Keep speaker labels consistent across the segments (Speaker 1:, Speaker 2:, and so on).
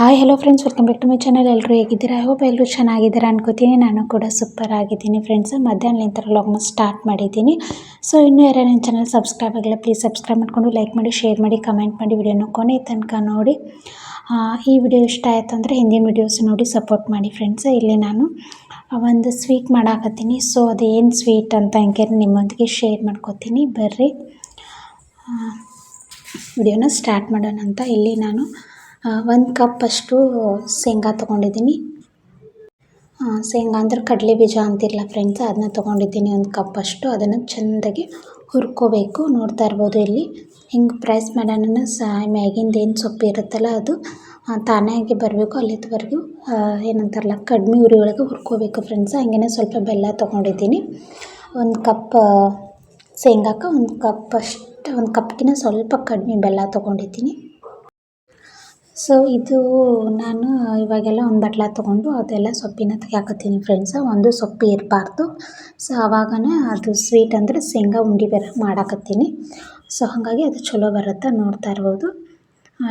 Speaker 1: Hi hello friends welcome back to my channel ಎಲ್ಲರೂ ಹೇಗಿದ್ದೀರಾ? I hope ಎಲ್ಲರೂ ಚೆನ್ನಾಗಿದ್ದೀರಾ ಅನ್ಕೋತೀನಿ. ನಾನು ಕೂಡ ಸೂಪರ್ ಆಗಿದ್ದೀನಿ ಫ್ರೆಂಡ್ಸ್ ಮಧ್ಯಾಹ್ನಲಿಂದ ಲಾಗ್ನ ಸ್ಟಾರ್ಟ್ ಮಾಡಿದ್ದೀನಿ. ಸೊ ಇನ್ನೂ ಯಾರು ನನ್ನ ಚಾನಲ್ ಸಬ್ಸ್ಕ್ರೈಬ್ ಆಗಿಲ್ಲ ಪ್ಲೀಸ್ ಸಬ್ಸ್ಕ್ರೈಬ್ ಮಾಡ್ಕೊಂಡು ಲೈಕ್ ಮಾಡಿ ಶೇರ್ ಮಾಡಿ ಕಮೆಂಟ್ ಮಾಡಿ ವಿಡಿಯೋನ ಕೊನೆ ತನಕ ನೋಡಿ. ಈ ವಿಡಿಯೋ ಇಷ್ಟ ಆಯಿತು ಅಂದರೆ ಹಿಂದಿನ ವಿಡಿಯೋಸ್ ನೋಡಿ ಸಪೋರ್ಟ್ ಮಾಡಿ ಫ್ರೆಂಡ್ಸ್ ಇಲ್ಲಿ ನಾನು ಒಂದು ಸ್ವೀಟ್ ಮಾಡಾಕತ್ತೀನಿ. ಸೊ ಅದೇನು ಸ್ವೀಟ್ ಅಂತ ಹಂಗೆ ನಿಮ್ಮೊಂದಿಗೆ ಶೇರ್ ಮಾಡ್ಕೋತೀನಿ. ಬರ್ರಿ. ವಿಡಿಯೋನ ಸ್ಟಾರ್ಟ್ ಮಾಡೋಣ ಅಂತ ಇಲ್ಲಿ ನಾನು ಒಂದು ಕಪ್ ಅಷ್ಟು ಶೇಂಗಾ ತೊಗೊಂಡಿದ್ದೀನಿ. ಶೇಂಗಾ ಅಂದ್ರೆ ಕಡಲೆ ಬೀಜ ಅಂತಿರಲ್ಲ ಫ್ರೆಂಡ್ಸ್ ಅದನ್ನ ತೊಗೊಂಡಿದ್ದೀನಿ ಒಂದು ಕಪ್ ಅಷ್ಟು. ಅದನ್ನು ಚೆಂದಾಗಿ ಹುರ್ಕೋಬೇಕು. ನೋಡ್ತಾ ಇರ್ಬೋದು ಇಲ್ಲಿ. ಹಿಂಗೆ ಪ್ರೆಸ್ ಮಾಡೋಣ ಸ, ಮ್ಯಾಗಿಂದ ಏನು ಸೊಪ್ಪು ಇರುತ್ತಲ್ಲ ಅದು ತಾನೇ ತಾನಾಗಿ ಬರಬೇಕು ಅಲ್ಲಿವರೆಗೂ ಏನಂತಾರಲ್ಲ, ಕಡಿಮೆ ಉರಿ ಒಳಗೆ ಹುರ್ಕೋಬೇಕು ಫ್ರೆಂಡ್ಸ್ ಹಂಗೇನೆ ಸ್ವಲ್ಪ ಬೆಲ್ಲ ತೊಗೊಂಡಿದ್ದೀನಿ. ಒಂದು ಕಪ್ ಶೇಂಗಾಕ ಒಂದು ಕಪ್ ಅಷ್ಟು, ಒಂದು ಕಪ್ಗಿನ ಸ್ವಲ್ಪ ಕಡಿಮೆ ಬೆಲ್ಲ ತೊಗೊಂಡಿದ್ದೀನಿ. ಸೊ ಇದು ನಾನು ಇವಾಗೆಲ್ಲ ಒಂದು ಬಟ್ಲ ತೊಗೊಂಡು ಅದೆಲ್ಲ ಸೊಪ್ಪಿನ ತೆಗಿಯಾಕತ್ತೀನಿ ಫ್ರೆಂಡ್ಸ ಒಂದು ಸೊಪ್ಪು ಇರಬಾರ್ದು. ಸೊ ಆವಾಗನೇ ಅದು ಸ್ವೀಟ್ ಅಂದರೆ ಶೇಂಗಾ ಉಂಡೆ ಬೇರೆ ಮಾಡಾಕತ್ತೀನಿ. ಸೊ ಹಾಗಾಗಿ ಅದು ಚಲೋ ಬರುತ್ತೆ ನೋಡ್ತಾ ಇರ್ಬೋದು.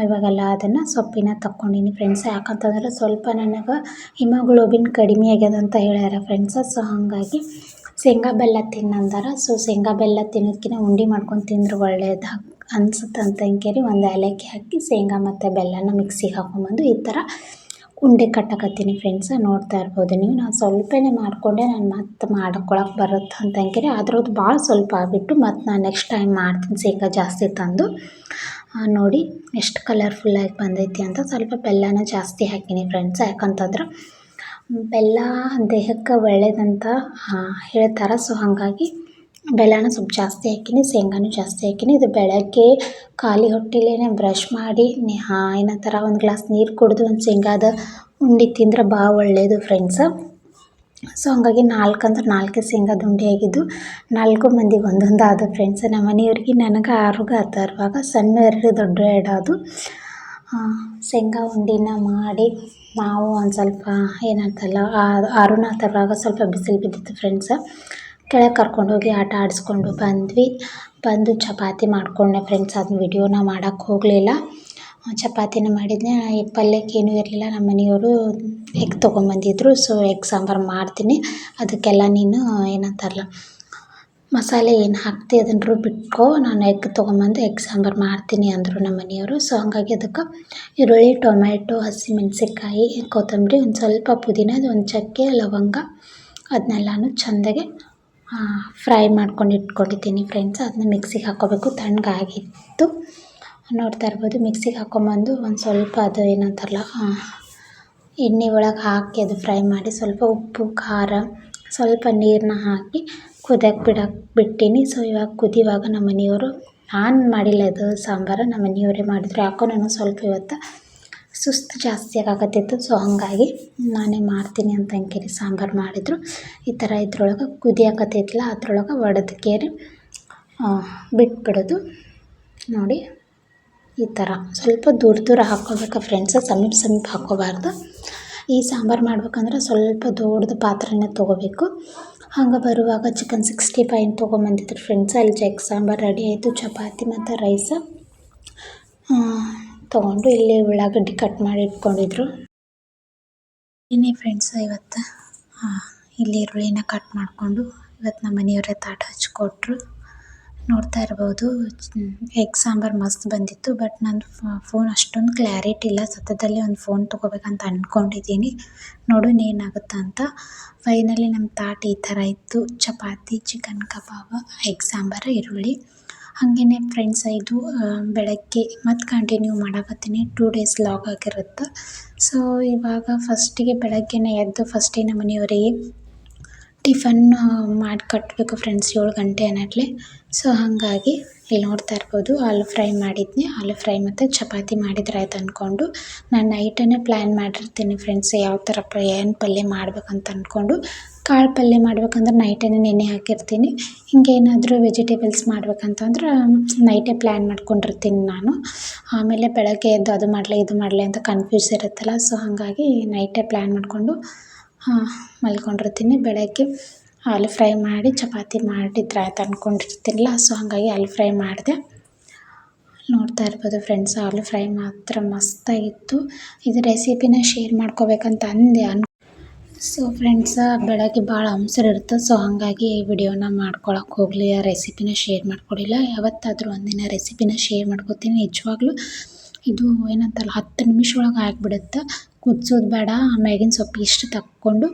Speaker 1: ಇವಾಗೆಲ್ಲ ಅದನ್ನು ಸೊಪ್ಪಿನ ತಕ್ಕೊಂಡೀನಿ ಫ್ರೆಂಡ್ಸ್ ಯಾಕಂತಂದ್ರೆ ಸ್ವಲ್ಪ ನನಗೆ ಹಿಮೋಗ್ಲೋಬಿನ್ ಕಡಿಮೆ ಆಗ್ಯದ ಅಂತ ಹೇಳ್ಯಾರ ಫ್ರೆಂಡ್ಸ ಸೊ ಹಾಗಾಗಿ ಶೇಂಗಾ ಬೆಲ್ಲ ತಿನ್ನಂದಾರ. ಸೊ ಶೇಂಗಾ ಬೆಲ್ಲ ತಿನ್ನೋದ್ಕಿಂತ ಉಂಡೆ ಮಾಡ್ಕೊಂಡು ತಿಂದ್ರೆ ಒಳ್ಳೇದು. ಅನ್ಸುತ್ತೆ ಅಂತ ಅಂಕೇರಿ ಒಂದು ಏಲಕ್ಕಿ ಹಾಕಿ, ಶೇಂಗಾ ಮತ್ತು ಬೆಲ್ಲನ ಮಿಕ್ಸಿಗೆ ಹಾಕೊಂಬಂದು ಈ ಥರ ಉಂಡೆ ಕಟ್ಟಕತ್ತೀನಿ ಫ್ರೆಂಡ್ಸ ನೋಡ್ತಾ ಇರ್ಬೋದು ನೀವು. ನಾನು ಸ್ವಲ್ಪನೇ ಮಾಡಿಕೊಂಡೆ, ನಾನು ಮತ್ತೆ ಮಾಡ್ಕೊಳಕ್ಕೆ ಬರುತ್ತೆ ಅಂತ ಅಂಕೇರಿ. ಅದ್ರದ್ದು ಭಾಳ ಸ್ವಲ್ಪ ಆಗಿಬಿಟ್ಟು ಮತ್ತು ನಾನು ನೆಕ್ಸ್ಟ್ ಟೈಮ್ ಮಾಡ್ತೀನಿ ಶೇಂಗಾ ಜಾಸ್ತಿ ತಂದು. ನೋಡಿ ಎಷ್ಟು ಕಲರ್ಫುಲ್ಲಾಗಿ ಬಂದೈತಿ ಅಂತ ಸ್ವಲ್ಪ ಬೆಲ್ಲನ ಜಾಸ್ತಿ ಹಾಕೀನಿ ಫ್ರೆಂಡ್ಸ್ ಯಾಕಂತಂದ್ರೆ ಬೆಲ್ಲ ದೇಹಕ್ಕೆ ಒಳ್ಳೆಯದಂತ ಹೇಳ್ತಾರೆ. ಸೊ ಹಾಗಾಗಿ ಬೆಲ್ಲನ ಸ್ವಲ್ಪ ಜಾಸ್ತಿ ಹಾಕಿನಿ, ಶೇಂಗಾನು ಜಾಸ್ತಿ ಹಾಕಿನಿ. ಇದು ಬೆಳಗ್ಗೆ ಖಾಲಿ ಹೊಟ್ಟೆಲೇ ಬ್ರಷ್ ಮಾಡಿ ಹಾ ಏನಂತಾರ ಒಂದು ಗ್ಲಾಸ್ ನೀರು ಕುಡಿದು ಒಂದು ಶೇಂಗಾದ ಉಂಡೆ ತಿಂದ್ರೆ ಭಾಳ ಒಳ್ಳೆಯದು ಫ್ರೆಂಡ್ಸ್ ಸೊ ಹಂಗಾಗಿ ನಾಲ್ಕು ಅಂದ್ರೆ ನಾಲ್ಕು ಶೇಂಗಾದ ಉಂಡೆ ಆಗಿದ್ದು, ನಾಲ್ಕು ಮಂದಿಗೆ ಒಂದೊಂದು ಆದ ಫ್ರೆಂಡ್ಸ್ ನಮ್ಮ ಮನೆಯವ್ರಿಗೆ ನನಗೆ ಆರುಗ ಅಥರ್ವಾಗ ಸಣ್ಣ ಎರಡು, ದೊಡ್ಡ ಎರಡು ಅದು ಶೇಂಗಾ ಉಂಡಿನ ಮಾಡಿ ನಾವು ಒಂದು ಸ್ವಲ್ಪ ಏನಂತಲ್ಲ ಆರುನ ಅಥರ್ವಾಗ ಸ್ವಲ್ಪ ಬಿಸಿಲು ಬಿದ್ದಿತ್ತು ಫ್ರೆಂಡ್ಸ ಕೆಳಗೆ ಕರ್ಕೊಂಡೋಗಿ ಆಟ ಆಡಿಸ್ಕೊಂಡು ಬಂದ್ವಿ. ಬಂದು ಚಪಾತಿ ಮಾಡಿಕೊಂಡೆ ಫ್ರೆಂಡ್ಸ್ ಅದನ್ನ ವಿಡಿಯೋನ ಮಾಡೋಕ್ಕೆ ಹೋಗಲಿಲ್ಲ. ಚಪಾತಿನ ಮಾಡಿದ್ನೆ ಈ ಪಲ್ಯಕ್ಕೆ ಏನೂ ಇರಲಿಲ್ಲ. ನಮ್ಮ ಮನೆಯವರು ಎಗ್ ತೊಗೊಂಬಂದಿದ್ರು ಸೊ ಎಗ್ ಸಾಂಬಾರು ಮಾಡ್ತೀನಿ. ಅದಕ್ಕೆಲ್ಲ ನೀನು ಏನಂತಾರಲ್ಲ, ಮಸಾಲೆ ಏನು ಹಾಕ್ತಿ ಅದನ್ನು ಬಿಟ್ಕೋ, ನಾನು ಎಗ್ ತೊಗೊಂಬಂದು ಎಗ್ ಸಾಂಬಾರು ಮಾಡ್ತೀನಿ ಅಂದರು ನಮ್ಮ ಮನೆಯವರು. ಸೊ ಹಾಗಾಗಿ ಅದಕ್ಕೆ ಈರುಳ್ಳಿ, ಟೊಮ್ಯಾಟೊ ಹಸಿಮೆಣ್ಸಿನ್ಕಾಯಿ ಕೊತ್ತಂಬರಿ, ಒಂದು ಸ್ವಲ್ಪ ಪುದೀನ, ಒಂದು ಚಕ್ಕೆ ಲವಂಗ ಅದನ್ನೆಲ್ಲನೂ ಚೆಂದಾಗೆ ಫ್ರೈ ಮಾಡ್ಕೊಂಡು ಇಟ್ಕೊಂಡಿದ್ದೀನಿ ಫ್ರೆಂಡ್ಸ್ ಅದನ್ನ ಮಿಕ್ಸಿಗೆ ಹಾಕ್ಕೋಬೇಕು. ತಣ್ಣಗಾಗಿತ್ತು ನೋಡ್ತಾ ಇರ್ಬೋದು ಮಿಕ್ಸಿಗೆ ಹಾಕ್ಕೊಂಬಂದು ಒಂದು ಸ್ವಲ್ಪ ಅದು ಏನಂತಾರಲ್ಲ ಎಣ್ಣೆ ಒಳಗೆ ಹಾಕಿ ಅದು ಫ್ರೈ ಮಾಡಿ ಸ್ವಲ್ಪ ಉಪ್ಪು, ಖಾರ, ಸ್ವಲ್ಪ ನೀರನ್ನ ಹಾಕಿ ಕುದಿಯಕ್ಕೆ ಬಿಡಕ್ಕೆ ಬಿಟ್ಟೀನಿ ಸೊ ಇವಾಗ ಕುದಿಯುವಾಗ ನಮ್ಮ ಮನೆಯವರು ನಾನು ಮಾಡಿಲ್ಲ ಅದು ಸಾಂಬಾರು. ನಮ್ಮ ಮನೆಯವರೇ ಮಾಡಿದ್ರು. ಯಾಕೋ ನಾನು ಸ್ವಲ್ಪ ಇವತ್ತು ಸುಸ್ತು ಜಾಸ್ತಿ ಆಗಾಕತ್ತಿತ್ತು. ಸೊ ಹಾಗಾಗಿ ನಾನೇ ಮಾಡ್ತೀನಿ ಅಂತ ಅಂಕೇರಿ ಸಾಂಬಾರು ಮಾಡಿದರು. ಈ ಥರ ಇದ್ರೊಳಗೆ ಕುದಿಯಾಕತ್ತೈತಲ್ಲ ಅದ್ರೊಳಗೆ ವಡದ ಕೇರಿ ಬಿಟ್ಬಿಡೋದು. ನೋಡಿ, ಈ ಥರ. ಸ್ವಲ್ಪ ದೂರ ದೂರ ಹಾಕ್ಕೋಬೇಕು ಫ್ರೆಂಡ್ಸ್ ಸಮೀಪ ಸಮೀಪ ಹಾಕ್ಕೋಬಾರ್ದು ಈ ಸಾಂಬಾರು ಮಾಡ್ಬೇಕಂದ್ರೆ ಸ್ವಲ್ಪ ದೊಡ್ಡದು ಪಾತ್ರೆನೇ ತೊಗೋಬೇಕು. ಹಂಗೆ ಬರುವಾಗ ಚಿಕನ್ ಸಿಕ್ಸ್ಟಿ ಫೈವ್ ತೊಗೊಂಬಂದಿದ್ರು ಫ್ರೆಂಡ್ಸ್ ಅಲ್ಲಿ ಜಗ್ ಸಾಂಬಾರು ರೆಡಿ ಆಯಿತು. ಚಪಾತಿ ಮತ್ತು ರೈಸ ತೊಗೊಂಡು ಇಲ್ಲಿ ಉಳ್ಳಾಗಡ್ಡಿ ಕಟ್ ಮಾಡಿ ಇಟ್ಕೊಂಡಿದ್ರು. ಇನ್ನೇ ಫ್ರೆಂಡ್ಸ್ ಇವತ್ತು ಇಲ್ಲಿ ಈರುಳ್ಳಿನ ಕಟ್ ಮಾಡಿಕೊಂಡು ಇವತ್ತು ನಮ್ಮ ಮನೆಯವರೇ ತಾಟ ಹಚ್ಕೊಟ್ರು. ನೋಡ್ತಾ ಇರ್ಬೋದು, ಎಗ್ ಸಾಂಬಾರು ಮಸ್ತ್ ಬಂದಿತ್ತು ಬಟ್ ನನ್ನ ಫೋನ್ ಅಷ್ಟೊಂದು ಕ್ಲಾರಿಟಿ ಇಲ್ಲ. ಸತ್ಯದಲ್ಲೇ ಒಂದು ಫೋನ್ ತೊಗೋಬೇಕಂತ ಅಂದ್ಕೊಂಡಿದ್ದೀನಿ ನೋಡೋಣ ಏನಾಗುತ್ತೆ ಅಂತ. ಫೈನಲಿ ನಮ್ಮ ತಾಟ ಈ ಥರ ಇತ್ತು. Chapati chicken kebab egg sambar, ಈರುಳ್ಳಿ. ಹಾಗೇನೆ ಫ್ರೆಂಡ್ಸ್ ಇದು ಬೆಳಗ್ಗೆ ಮತ್ತೆ ಕಂಟಿನ್ಯೂ ಮಾಡಕತ್ತೀನಿ. ಟೂ ಡೇಸ್ ಲಾಗ್ ಆಗಿರುತ್ತೆ. ಸೊ ಇವಾಗ ಫಸ್ಟಿಗೆ ಬೆಳಗ್ಗೆನೇ ಎದ್ದು ಫಸ್ಟಿಗೆ ನಮ್ಮ ಮನೆಯವರಿಗೆ ಟಿಫನ್ ಮಾಡಿ ಕಟ್ಟಬೇಕು ಫ್ರೆಂಡ್ಸ್ ಏಳು ಗಂಟೆ ಅನ್ನಟ್ಲೆ ಸೊ ಹಾಗಾಗಿ ಇಲ್ಲಿ ನೋಡ್ತಾ ಇರ್ಬೋದು, ಆಲೂ ಫ್ರೈ ಮಾಡಿದ್ನಿ. ಆಲೂ ಫ್ರೈ ಮತ್ತು ಚಪಾತಿ ಮಾಡಿದ್ರೆ ಆಯ್ತು ಅಂದ್ಕೊಂಡು ನಾನು ನೈಟನ್ನೇ ಪ್ಲ್ಯಾನ್ ಮಾಡಿರ್ತೀನಿ ಫ್ರೆಂಡ್ಸ್ ಯಾವ ಥರ ಏನು ಪಲ್ಯ ಮಾಡ್ಬೇಕಂತ ಅಂದ್ಕೊಂಡು ಕಾಳು ಪಲ್ಯ ಮಾಡ್ಬೇಕಂದ್ರೆ ನೈಟೇ ನೆನೆ ಹಾಕಿರ್ತೀನಿ. ಹಿಂಗೇನಾದರೂ ವೆಜಿಟೇಬಲ್ಸ್ ಮಾಡ್ಬೇಕಂತಂದ್ರೆ ನೈಟೇ ಪ್ಲ್ಯಾನ್ ಮಾಡ್ಕೊಂಡಿರ್ತೀನಿ ನಾನು. ಆಮೇಲೆ ಬೆಳಗ್ಗೆ ಎದ್ದು ಅದು ಮಾಡಲಿ, ಇದು ಮಾಡಲಿ ಅಂತ ಕನ್ಫ್ಯೂಸ್ ಇರುತ್ತಲ್ಲ ಸೊ ಹಾಗಾಗಿ ನೈಟೇ ಪ್ಲ್ಯಾನ್ ಮಾಡಿಕೊಂಡು ಮಲ್ಕೊಂಡಿರ್ತೀನಿ. ಬೆಳಗ್ಗೆ ಆಲೂ ಫ್ರೈ ಮಾಡಿ, ಚಪಾತಿ ಮಾಡಿದ್ರೆ ಆಯ್ತು ಅಂದ್ಕೊಂಡಿರ್ತೀನಲ್ಲ ಸೊ ಹಾಗಾಗಿ ಆಲೂ ಫ್ರೈ ಮಾಡಿದೆ. ನೋಡ್ತಾ ಇರ್ಬೋದು ಫ್ರೆಂಡ್ಸ್ ಆಲೂ ಫ್ರೈ ಮಾತ್ರ ಮಸ್ತಾಗಿತ್ತು. ಇದು ರೆಸಿಪಿನ ಶೇರ್ ಮಾಡ್ಕೋಬೇಕಂತ ಅಂದೆ ಅನ್ ಸೊ ಫ್ರೆಂಡ್ಸ ಬೆಳಗ್ಗೆ ಭಾಳ ಅಂಸರ್ ಇರುತ್ತೆ. ಸೊ ಹಾಗಾಗಿ ಈ ವಿಡಿಯೋನ ಮಾಡ್ಕೊಳಕ್ಕೆ ಹೋಗಲಿ. ಆ ರೆಸಿಪಿನ ಶೇರ್ ಮಾಡ್ಕೊಡಿಲ್ಲ. ಯಾವತ್ತಾದರೂ ಒಂದಿನ ರೆಸಿಪಿನ ಶೇರ್ ಮಾಡ್ಕೊತೀನಿ ನಿಜವಾಗ್ಲೂ. ಇದು ಏನಂತಲ್ಲ, ಹತ್ತು ನಿಮಿಷ ಒಳಗೆ ಆಗಿಬಿಡುತ್ತೆ. ಕುದಿಸೋದು ಬೇಡ. ಮ್ಯಾಗಿನ ಸೊಪ್ಪು ಇಷ್ಟು ತಕ್ಕೊಂಡು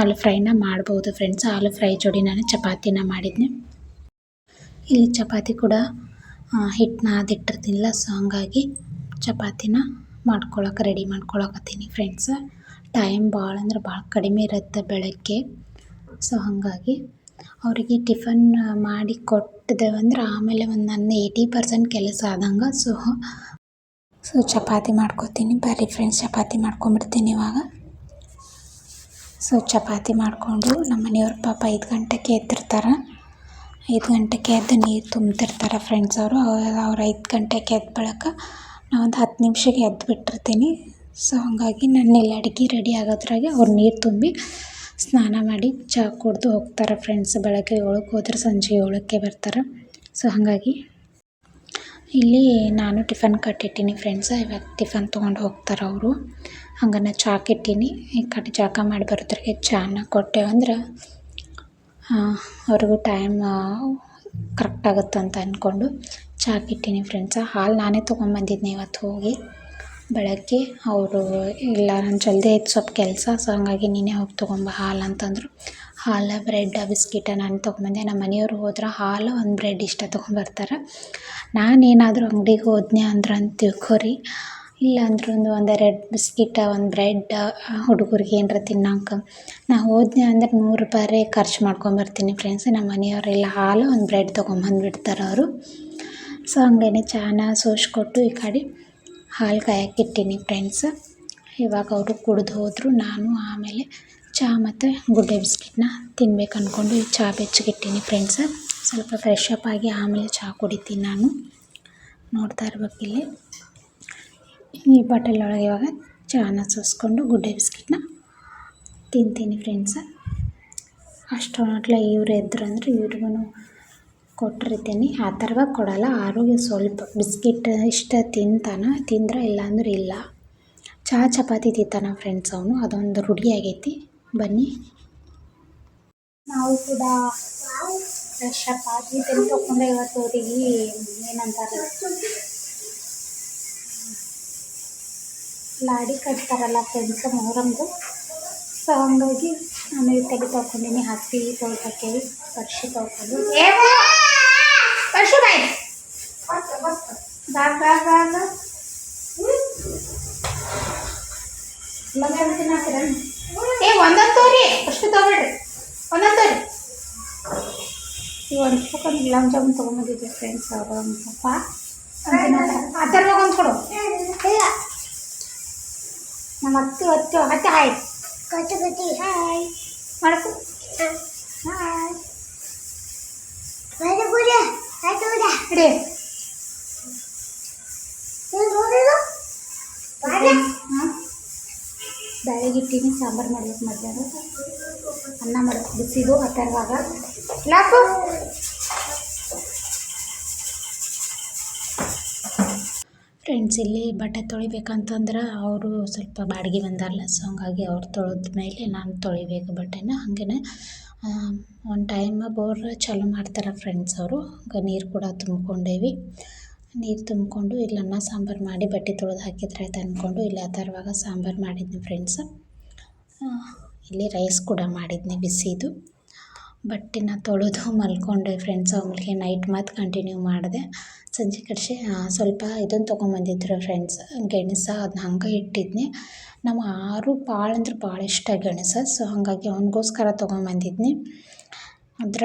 Speaker 1: ಆಲೂ ಫ್ರೈನ ಮಾಡ್ಬೋದು ಫ್ರೆಂಡ್ಸ್ ಆಲೂ ಫ್ರೈ ಜೋಡಿ ನಾನು ಚಪಾತಿನ ಮಾಡಿದ್ನಿ. ಇಲ್ಲಿ ಚಪಾತಿ ಕೂಡ ಹಿಟ್ಟನ್ನ ಅದಿಟ್ಟಿರ್ತೀನಿಲ್ಲ. ಸೊ ಹಂಗಾಗಿ ಚಪಾತಿನ ಮಾಡ್ಕೊಳಕ್ಕೆ ರೆಡಿ ಮಾಡ್ಕೊಳಕತ್ತೀನಿ ಫ್ರೆಂಡ್ಸ ಟೈಮ್ ಭಾಳ ಅಂದ್ರೆ ಭಾಳ ಕಡಿಮೆ ಇರುತ್ತೆ ಬೆಳಗ್ಗೆ. ಸೊ ಹಾಗಾಗಿ ಅವರಿಗೆ ಟಿಫನ್ ಮಾಡಿ ಕೊಟ್ಟಿದ್ದೇವಂದ್ರೆ ಆಮೇಲೆ ಒಂದು ನನ್ನ ಏಯ್ಟಿ ಪರ್ಸೆಂಟ್ ಕೆಲಸ ಆದಂಗೆ. ಸೊ ಸೊ ಚಪಾತಿ ಮಾಡ್ಕೊತೀನಿ. ಬರ್ರಿ ಫ್ರೆಂಡ್ಸ್ ಚಪಾತಿ ಮಾಡ್ಕೊಂಬಿಡ್ತೀನಿ ಇವಾಗ. ಸೊ ಚಪಾತಿ ಮಾಡಿಕೊಂಡು ನಮ್ಮ ಮನೆಯವ್ರ ಪಾಪ ಐದು ಗಂಟೆಗೆ ಎದ್ದಿರ್ತಾರೆ. ಐದು ಗಂಟೆಗೆ ಎದ್ದು ನೀರು ತುಂಬ್ತಿರ್ತಾರೆ ಫ್ರೆಂಡ್ಸ್ ಅವರು. ಅವ್ರು ಐದು ಗಂಟೆಗೆ ಎದ್ದ ಬಳಿಕ ನಾ ಒಂದು ಹತ್ತು ನಿಮಿಷಕ್ಕೆ ಎದ್ದು ಬಿಟ್ಟಿರ್ತೀನಿ ಸೊ ಹಾಗಾಗಿ ನನ್ನೆಲ್ಲ ಅಡುಗೆ ರೆಡಿ ಆಗೋದ್ರಾಗೆ ಅವ್ರು ನೀರು ತುಂಬಿ ಸ್ನಾನ ಮಾಡಿ ಚಹಾ ಕುಡಿದು ಹೋಗ್ತಾರೆ ಫ್ರೆಂಡ್ಸ್ ಬೆಳಗ್ಗೆ ಏಳಕ್ಕೆ ಹೋದ್ರೆ ಸಂಜೆ ಏಳಕ್ಕೆ ಬರ್ತಾರೆ. ಸೊ ಹಾಗಾಗಿ ಇಲ್ಲಿ ನಾನು ಟಿಫನ್ ಕಟ್ಟಿಟ್ಟೀನಿ ಫ್ರೆಂಡ್ಸ್ ಇವಾಗ ಟಿಫನ್ ತೊಗೊಂಡು ಹೋಗ್ತಾರೆ ಅವರು. ಹಂಗನ ಚಾಕ್ ಇಟ್ಟೀನಿ ಈ ಕಡೆ ಮಾಡಿ ಬರೋದ್ರಿಗೆ ಚಾನ ಕೊಟ್ಟೆವಂದ್ರೆ ಅವ್ರಿಗೂ ಟೈಮ್ ಕರೆಕ್ಟ್ ಆಗುತ್ತೆ ಅಂತ ಅಂದ್ಕೊಂಡು ಚಾಕ್ ಇಟ್ಟೀನಿ ಫ್ರೆಂಡ್ಸ ಹಾಲು ನಾನೇ ತೊಗೊಂಬಂದಿದ್ದೆ ಇವತ್ತು ಹೋಗಿ. ಬೆಳಗ್ಗೆ ಅವರು, ಇಲ್ಲ, ನಾನು ಜಲ್ದಿ ಆಯ್ತು, ಸ್ವಲ್ಪ ಕೆಲಸ ಸೊ ಹಂಗಾಗಿ ನೀನೇ ಹೋಗಿ ತೊಗೊಂಬಾ ಹಾಲು ಅಂತಂದರು. ಹಾಲು, ಬ್ರೆಡ್, ಬಿಸ್ಕಿಟ ನಾನು ತೊಗೊಂಬಂದೆ. ನಮ್ಮ ಮನೆಯವ್ರು ಹೋದ್ರೆ ಹಾಲು ಒಂದು ಬ್ರೆಡ್ ಇಷ್ಟ ತೊಗೊಂಬರ್ತಾರೆ. ನಾನೇನಾದರೂ ಅಂಗಡಿಗೆ ಹೋದ್ನೆ ಅಂದ್ರೆ ಅಂತ ತಿಳ್ಕೊರಿ. ಇಲ್ಲ ಅಂದ್ರೆ ಒಂದು ಒಂದೆರಡು ಬಿಸ್ಕಿಟ, ಒಂದು ಬ್ರೆಡ್, ಹುಡುಗರಿಗೆ ಏನರ ತಿನ್ನೋಕೆ. ನಾ ಹೋದ್ನೆ ಅಂದ್ರೆ ನೂರು ರೂಪಾಯಿ ಖರ್ಚು ಮಾಡ್ಕೊಂಬರ್ತೀನಿ ಫ್ರೆಂಡ್ಸ್ ನಮ್ಮ ಮನೆಯವರೆಲ್ಲ ಹಾಲು ಒಂದು ಬ್ರೆಡ್ ತೊಗೊಂಬಂದ್ಬಿಡ್ತಾರೆ ಅವರು. ಸೊ ಹಂಗೇನೆ ಚಾನ ಸೋಸ್ಕೊಟ್ಟು ಈ ಕಡೆ ಹಾಲು ಕಾಯಕ್ಕೆ ಇಟ್ಟೀನಿ ಫ್ರೆಂಡ್ಸ್ ಇವಾಗ ಅವರು ಕುಡ್ದು ಹೋದರು, ನಾನು ಆಮೇಲೆ ಚಹಾ ಮತ್ತು ಗುಡ್ಡೆ ಬಿಸ್ಕಿಟ್ನ ತಿನ್ಬೇಕು ಅಂದ್ಕೊಂಡು ಈ ಚಹಾ ಬೆಚ್ಚಗಿಟ್ಟೀನಿ ಫ್ರೆಂಡ್ಸ್ ಸ್ವಲ್ಪ ಫ್ರೆಶ್ ಅಪ್ ಆಗಿ ಆಮೇಲೆ ಚಹಾ ಕುಡಿತೀನಿ ನಾನು. ನೋಡ್ತಾ ಇರ್ಬೇಕು ಇಲ್ಲಿ. ಈ ಬಾಟಲ್ ಒಳಗೆ ಇವಾಗ ಚಹಾನ ಸೋಸ್ಕೊಂಡು ಗುಡ್ಡೆ ಬಿಸ್ಕಿಟ್ನ ತಿಂತೀನಿ ಫ್ರೆಂಡ್ಸ ಅಷ್ಟೊಳಗೆ ಇವ್ರು ಎದ್ರು ಅಂದ್ರೆ ಇವ್ರಿಗೂ ಕೊಟ್ಟಿರ್ತೀನಿ. ಆ ಥರವ ಕೊಡಲ್ಲ. ಆರೋಗ್ಯ ಸ್ವಲ್ಪ ಬಿಸ್ಕಿಟ್ ಇಷ್ಟ ತಿಂತಾನೆ ತಿಂದ್ರೆ ಇಲ್ಲಾಂದ್ರೆ ಇಲ್ಲ. ಚಹಾ ಚಪಾತಿ ತಿಂತಾನೆ ಫ್ರೆಂಡ್ಸ್ ಅವನು. ಅದೊಂದು ರೂಢಿ ಆಗೈತಿ. ಬನ್ನಿ. ನಾವು ಕೂಡ ಫ್ರೆಶ್ ಅಪ್ ಆಗಿ ತೆಗೆದು ತೊಗೊಂಡೆ ಇವತ್ತು ಅವರಿಗೆ ಏನಂತಾರೆ? ಲಾಡಿ ಕಟ್ತಾರಲ್ಲ ಫ್ರೆಂಡ್ಸ್ ಮೊಹರಂದು. ಸೊ ಹಂಗಾಗಿ ನಾನು ತೆಗೆ ತೊಗೊಂಡಿನಿ ಹತ್ತಿ ತೊಳ್ಕೊಕ್ಕೇಳಿ ಪರ್ಶಿ ತೊಳ್ಕೊಂಡು ಪರ್ಶು ಬಾಯ್ ಬಾಗ್ ಬಾಗ್ ಬಾಗ್ ಲಗನ್ ಹಾಕಿರ ಏ ಒಂದೊಂದು ತೋರಿ. ಅಷ್ಟು ತೊಗೊಳ್ರಿ. ಒಂದೊಂದು ತೋರಿ. ಈ ಒಂದು ಸ್ಪೂನ್ ಗುಲಾಬ್ ಜಾಮೂನ್ ತೊಗೊಂಬಂದಿದ್ದೆ ಫ್ರೆಂಡ್ಸ್ ಅವರು ಒಂದು ಸ್ವಲ್ಪ ಆ ಥರ ಒಂದು ಕೊಡು. ನಮ್ಮ ಅತ್ತೆ ಹೊತ್ತು ಅತ್ತೆ ಹಾಯ್. ಕಟ್ಟು ಕಟ್ಟಿ ಹಾಯ್. ಮಾಡ್ಕೊ ಹಾಯ್. ಇಟ್ಟೀನಿ ಸಾಂಬಾರು ಮಾಡ್ಬೇಕು ಮಧ್ಯಾಹ್ನ. ಅನ್ನ ಮಾಡ್ಬೇಕು. ಬಿಸಿದು ಹತ್ತರವಾಗ ಲಾಕು ಫ್ರೆಂಡ್ಸ್ ಇಲ್ಲಿ ಬಟ್ಟೆ ತೊಳಿಬೇಕಂತಂದ್ರೆ ಅವರು ಸ್ವಲ್ಪ ಬಾಡಿಗೆ ಬಂದಾರಲ್ಲ ಸೊ ಹಂಗಾಗಿ ಅವ್ರು ತೊಳೆದ ಮೇಲೆ ನಾನು ತೊಳಿಬೇಕು ಬಟ್ಟೆನ. ಹಾಗೇ ಒಂದು ಟೈಮ್ ಬೋರ್ ಚಾಲೂ ಮಾಡ್ತಾರೆ ಫ್ರೆಂಡ್ಸ್ ಅವರು. ನೀರು ಕೂಡ ತುಂಬ್ಕೊಂಡೇವಿ. ನೀರು ತುಂಬಿಕೊಂಡು ಇಲ್ಲನ್ನ ಸಾಂಬಾರು ಮಾಡಿ ಬಟ್ಟೆ ತೊಳೆದು ಹಾಕಿದ್ರೆ ತಂದ್ಕೊಂಡು ಅಂದ್ಕೊಂಡು ಇಲ್ಲಿ ಆ ಥರವಾಗ ಸಾಂಬಾರು ಮಾಡಿದ್ನಿ ಫ್ರೆಂಡ್ಸ್ ಇಲ್ಲಿ ರೈಸ್ ಕೂಡ ಮಾಡಿದ್ನಿ ಬಿಸಿದು. ಬಟ್ಟೆನ ತೊಳೆದು ಮಲ್ಕೊಂಡೆ ಫ್ರೆಂಡ್ಸ್ ಆಮೇಲೆ ನೈಟ್ ಮತ್ತು ಕಂಟಿನ್ಯೂ ಮಾಡಿದೆ. ಸಂಜೆ ಕಡ್ಸಿ ಸ್ವಲ್ಪ ಇದನ್ನು ತೊಗೊಂಬಂದಿದ್ರು ಫ್ರೆಂಡ್ಸ್ ಗೆಣಸ ಅದನ್ನ ಹಂಗೆ ಇಟ್ಟಿದ್ನಿ. ನಮ್ಮ ಆರು ಭಾಳ ಅಂದ್ರೆ ಭಾಳ ಇಷ್ಟ ಗೆಣಸ ಸೊ ಹಾಗಾಗಿ ಅವನಿಗೋಸ್ಕರ ತೊಗೊಂಬಂದಿದ್ನಿ ಅದರ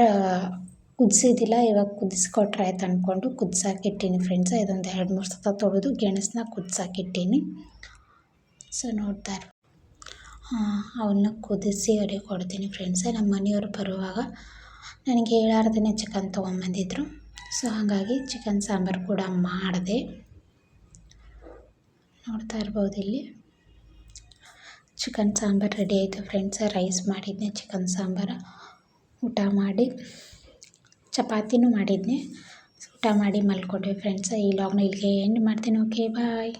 Speaker 1: ಕುದಿಸಿದ್ದಿಲ್ಲ, ಇವಾಗ ಕುದಿಸ್ಕೊಟ್ರೆ ಆಯ್ತು ಅಂದ್ಕೊಂಡು ಕುದ್ಸಾಕಿಟ್ಟೀನಿ ಫ್ರೆಂಡ್ಸ್ ಇದೊಂದು ಎರಡು ಮೂರು ಸತ ತೊಳೆದು ಗೆಣಸನ್ನ ಕುದ್ಸಾಕಿಟ್ಟೀನಿ ಸೊ ನೋಡ್ತಾ ಅವನ್ನ ಕುದಿಸಿ ಅವ್ರಿಗೆ ಕೊಡ್ತೀನಿ ಫ್ರೆಂಡ್ಸ್ ನಮ್ಮ ಮನೆಯವರು ಬರುವಾಗ ನನಗೆ ಹೇಳಾರ್ದೇ ಚಿಕನ್ ತೊಗೊಂಬಂದಿದ್ರು ಸೊ ಹಾಗಾಗಿ ಚಿಕನ್ ಸಾಂಬಾರು ಕೂಡ ಮಾಡಿದೆ. ನೋಡ್ತಾ ಇರ್ಬೋದು ಇಲ್ಲಿ. ಚಿಕನ್ ಸಾಂಬಾರು ರೆಡಿ ಆಯಿತು ಫ್ರೆಂಡ್ಸ್. ರೈಸ್ ಮಾಡಿದ್ದೆ, ಚಿಕನ್ ಸಾಂಬಾರು. ಊಟ ಮಾಡಿ, ಚಪಾತಿನೂ ಮಾಡಿದ್ದೆ. ಊಟ ಮಾಡಿ ಮಲ್ಕೊಂಡ್ವಿ ಫ್ರೆಂಡ್ಸ್. ಈ ಲಾಗ್ನ ಇಲ್ಲಿಗೆ ಎಂಡ್ ಮಾಡ್ತೀನಿ. Okay bye